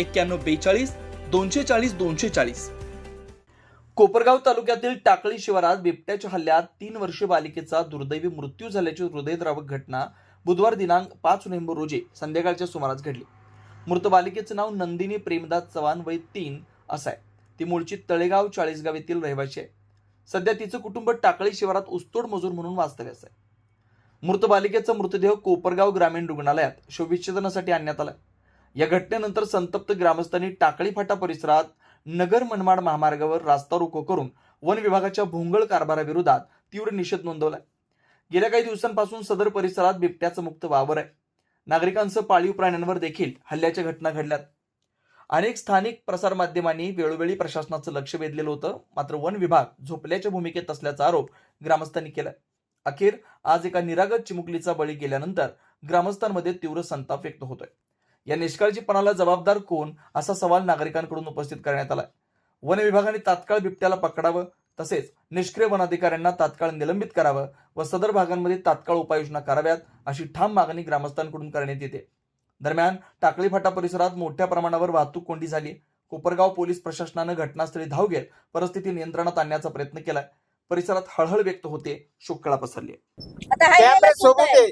एक्क्याण्णव बेचाळीस दोनशे चाळीस दोनशे चाळीस. कोपरगाव तालुक्यातील टाकळी शिवारात बिबट्याच्या हल्ल्यात तीन वर्षीय बालिकेचा दुर्दैवी मृत्यू झाल्याची हृदयद्रावक घटना बुधवार दिनांक पाच नोव्हेंबर रोजी संध्याकाळच्या सुमारास घडली. मृत बालिकेचं नाव नंदिनी प्रेमदास चव्हाण वय तीन असं आहे ती मूळची तळेगाव चाळीसगाव येथील रहिवाशी आहे. सध्या तिचं कुटुंब टाकळी शिवारात उस्तोड मजूर म्हणून वास्तव्यास आहे. मृत बालिकेचा मृतदेह कोपरगाव ग्रामीण रुग्णालयात शोविच्छेदनासाठी आणण्यात आला. या घटनेनंतर संतप्त ग्रामस्थांनी टाकळी फाटा परिसरात नगर मनमाड महामार्गावर रास्ता रोको करून वन विभागाच्या भोंगळ कारभाराविरोधात तीव्र निषेध नोंदवलाय. गेल्या काही दिवसांपासून सदर परिसरात बिबट्याचं मुक्त वावर आहे. नागरिकांसह पाळीव प्राण्यांवर देखील हल्ल्याच्या घटना घडल्यात. अनेक स्थानिक प्रसारमाध्यमांनी वेळोवेळी प्रशासनाचं लक्ष वेधलेलं होतं. मात्र वन विभाग झोपल्याच्या भूमिकेत असल्याचा आरोप ग्रामस्थांनी केला अखेर आज एका निरागत चिमुकलीचा बळी गेल्यानंतर ग्रामस्थांमध्ये तीव्र संताप व्यक्त होतोय. या निष्काळजीपणाला जबाबदार कोण असा सवाल नागरिकांकडून उपस्थित करण्यात आला वन विभागाने तात्काळ बिबट्याला पकडावं तसेच निष्क्रिय वनाधिकाऱ्यांना तात्काळ निलंबित करावं व सदर भागांमध्ये तात्काळ उपाययोजना कराव्यात अशी ठाम मागणी ग्रामस्थांकडून करण्यात येते. दरम्यान टाकळी फाटा परिसरात मोठ्या प्रमाणावर वाहतूक कोंडी झाली. कोपरगाव पोलीस प्रशासनानं घटनास्थळी धाव घेत परिस्थिती नियंत्रणात आणण्याचा प्रयत्न केला परिसरात हळहळ व्यक्त होते शोककळा पसरली. आता कॅमेरे सोबत आहे.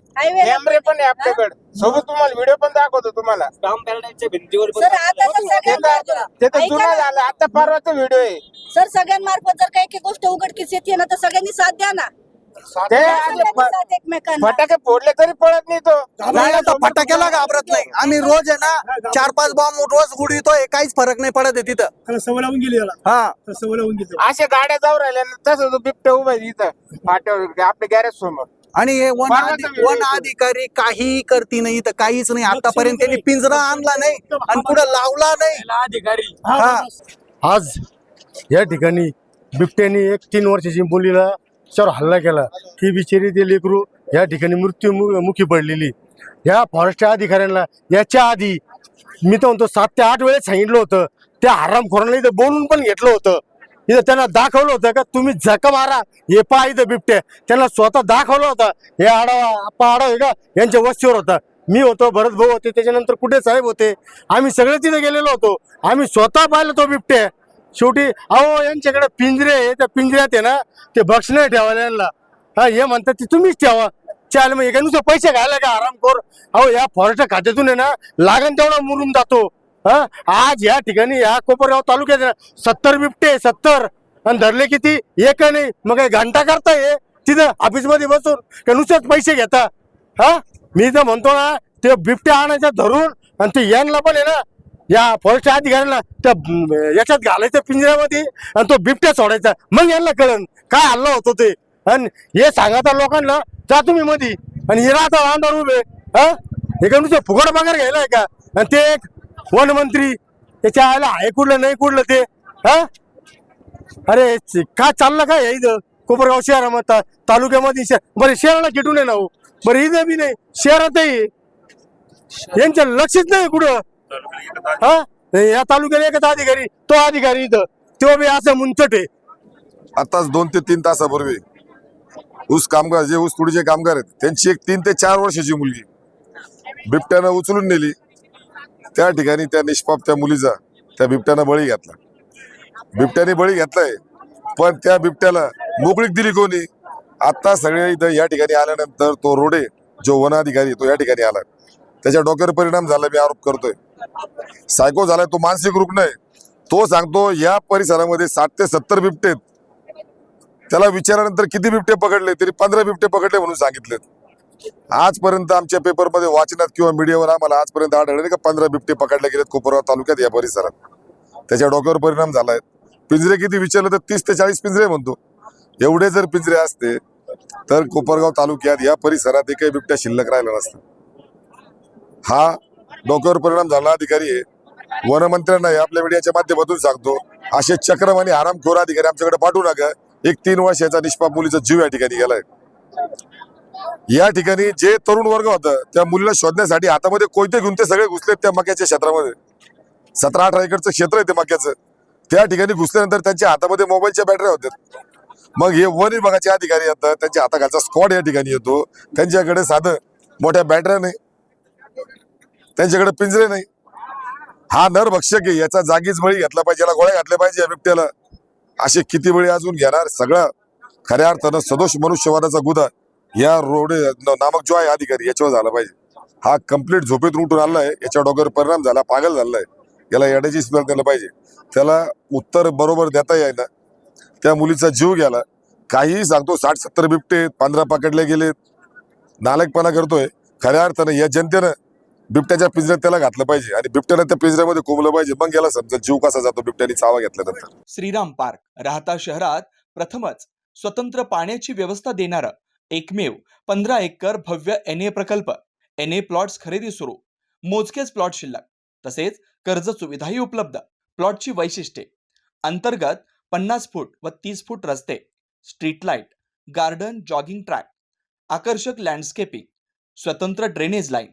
कॅमेरे पण आहे आपल्याकडे. सोबत तुम्हाला व्हिडिओ पण दाखवतो तुम्हाला. भिंतीवर पण सर आता तर ते सगळ्यांमार्फत तर- ते तर ऐका जुना ना. झाला. आता परवाचा व्हिडिओ आहे. सर सगळ्यांमार्फत जर काही काही गोष्ट उघडकीस येते ना तर सगळ्यांनी साथ द्या ना. ते फ- एकमेकांना. फटाके फोडले तरी पळत नाही तो. नाही आता फटाक्याला घाबरत नाही. आम्ही रोज आहे ना चार पाच बॉम्ब रोज उडवितोय काहीच फरक नाही पडत आहे तिथं. त्याला सवय लावून गेली हा. त्याला सवय लावून गेली असे गाड्या जाऊ राहिल्या ना, तसं तो बिबट्या उभा आहे इथं. फाट्यावर आपल्या गॅरेज समोर. आणि हे वन अधि- वन येतो. अधिकारी काही करती नाही तर काहीच नाही. आतापर्यंत त्यांनी पिंजरा आणला नाही आणि कुठं लावला नाही. अधिकारी. हा. आज या ठिकाणी बिबट्याने एक तीन वर्षाची मुलीला त्याच्यावर हल्ला केला. ती बिचारी ते लेकरू या ठिकाणी मृत्यू मु- मुखी पडलेली. या फॉरेस्टच्या अधिकाऱ्यांना याच्या आधी मी तर म्हणतो सात ते आठ वेळेस सांगितलं होतं. त्या हरामखोरांना इथं बोलून पण घेतलं होतं. इथं त्यांना दाखवलं होतं का तुम्ही झक मारा हे पहा इथं बिबट्या. त्यांना स्वतः दाखवलं होतं. हे आडावा आप्पा आडाव का? यांच्या वस्तीवर होता. मी होतो भरत भाऊ होते त्याच्यानंतर कुठे साहेब होते? आम्ही सगळे तिथे गेलेलो होतो. आम्ही स्वतः पाहिलं तो बिबट्या. शेवटी अहो यांच्याकडे पिंजरे आहे त्या पिंजऱ्यात आहे ना ते भक्ष नाही ठेवायला यांना. हा हे म्हणतात ते तुम्हीच ठेवा. चाल मग एका नुसतं पैसे घायला का आरामखोर अहो या फॉरेस्ट खात्यातून आहे ना लागण तेवढा मुरून जातो. हा आज या ठिकाणी या कोपरगाव तालुक्यात ना, सत्तर बिबटे सत्तर. आणि धरले किती? एक नाही. मग काय घंटा करताय तिथं ऑफिसमध्ये बसून का नुसतेच पैसे घेता? हा मी तर म्हणतो ना ते बिबटे आणायचं धरून आणि ते यांना पण आहे ना या फॉरेस्ट अधिकाऱ्यांना त्या याच्यात घालायचं पिंजऱ्यामध्ये आणि तो बिबट्या सोडायचा. मग यांना कळन काय हल्ला होतो ते. आणि हे सांगा लोकांना जा तुम्ही मधी. आणि हे राहता अंधार उभे. हा हे का नुसतं फुकट पगार घ्यायला आहे का? आणि ते एक वनमंत्री त्याच्या आयला आहे कुठलं नाही कुठलं ते. हा अरे काय चाललं काय हे इथं? कोपरगाव शहरामध्ये तालुक्यामध्ये शहर बरं शहराला किटून आहे ना हो. बरं इथं बी नाही. शहरातही. यांच्या लक्षच नाही कुठं. हा? या तालुक्याला एकच अधिकारी तो अधिकारी इथं. तो बी असं मुंचट आहे. आताच दोन ते तीन तासापूर्वी ऊस कामगार जे ऊस तुडीचे कामगार आहेत त्यांची एक तीन ते चार वर्षाची मुलगी. बिबट्यानं उचलून नेली. त्या ठिकाणी त्या निष्पाप त्या मुलीचा त्या बिबट्यानं बळी घेतला. बिबट्याने बळी घेतलाय पण त्या बिबट्याला मोकळीक दिली कोणी? आता सगळे इथं या ठिकाणी आल्यानंतर तो रोडे जो वनाधिकारी तो या ठिकाणी आला. त्याच्या डोक्यावर परिणाम झाला मी आरोप करतोय. सायको झालाय तो मानसिक रुग्ण आहे तो सांगतो या परिसरामध्ये साठ ते सत्तर बिबटे आहेत. त्याला विचारल्यानंतर किती बिबटे पकडले? तरी पंधरा बिबटे पकडले म्हणून सांगितलेत. आजपर्यंत आमच्या पेपरमध्ये वाचनात किंवा मीडियावर आम्हाला आजपर्यंत आढळले का पंधरा बिबटे पकडले गेलेत कोपरगाव तालुक्यात या परिसरात. त्याच्या डोक्यावर परिणाम झालाय. पिंजरे किती विचारले तर तीस ते चाळीस पिंजरे म्हणतो. एवढे जर पिंजरे असते तर कोपरगाव तालुक्यात या परिसरात एकही बिबट्या शिल्लक राहिला नसता. हा डोक्यावर परिणाम झाला. अधिकारी आहे वनमंत्र्यांना आपल्या मीडियाच्या माध्यमातून सांगतो. असे चक्रम आणि आरामखोर अधिकारी आमच्याकडे पाठवू नका. एक तीन वर्षाचा निष्पाप मुलीचा जीव या ठिकाणी गेलाय. या ठिकाणी जे तरुण वर्ग होता त्या मुलीला शोधण्यासाठी हातामध्ये कोयते घेऊन ते सगळे घुसलेत त्या मक्याच्या क्षेत्रामध्ये. सतरा अठरा एकरचं क्षेत्र आहे ते मक्याचं. त्या ठिकाणी घुसल्यानंतर त्यांच्या हातामध्ये मोबाईलच्या बॅटऱ्या होत्या. मग हे वन विभागाचे अधिकारी येतात त्यांच्या हाताखालचा स्क्वॉड या ठिकाणी येतो. त्यांच्याकडे साधं मोठ्या बॅटऱ्या नाही त्यांच्याकडे पिंजरे नाही. हा नर भक्षक आहे याचा जागीच बळी घेतला पाहिजे याला गोळ्या घातल्या पाहिजे या बिबट्याला. असे किती बळी अजून घेणार? सगळं खऱ्या अर्थानं सदोष मनुष्यवादाचा गुन्हा या रोड नामक जो आहे अधिकारी याच्यावर झाला पाहिजे. हा कंप्लीट झोपेतून उठून आलाय याच्या डोक्यावर परिणाम झाला पागल झालाय याला येण्याची सुद्धा द्यायला पाहिजे. त्याला उत्तर बरोबर देता यायला त्या मुलीचा जीव घ्यायला काहीही सांगतो साठ सत्तर बिबटे पंधरा पकडले गेलेत. नालकपणा करतोय. खऱ्या अर्थानं या जनतेनं बिबट्याच्या पिंजऱ्यात त्याला घातलं पाहिजे. आणि बिबट्यानं त्या पिंजऱ्यामध्ये कोंबलं पाहिजे. मग याला समजा जीव कसा जातो बिबट्याने चावा घेतल्यानंतर. श्रीराम पार्क राहता शहरात प्रथमच स्वतंत्र पाण्याची व्यवस्था देणारं एकमेव पंधरा एकर भव्य एन ए प्रकल्प एन ए प्लॉट्स खरेदी सुरू. मोजकेच प्लॉट शिल्लक तसेच कर्ज सुविधाही उपलब्ध. प्लॉटची वैशिष्ट्ये अंतर्गत पन्नास फूट व तीस फूट रस्ते street light garden jogging track आकर्षक लँडस्केपिंग स्वतंत्र ड्रेनेज लाईन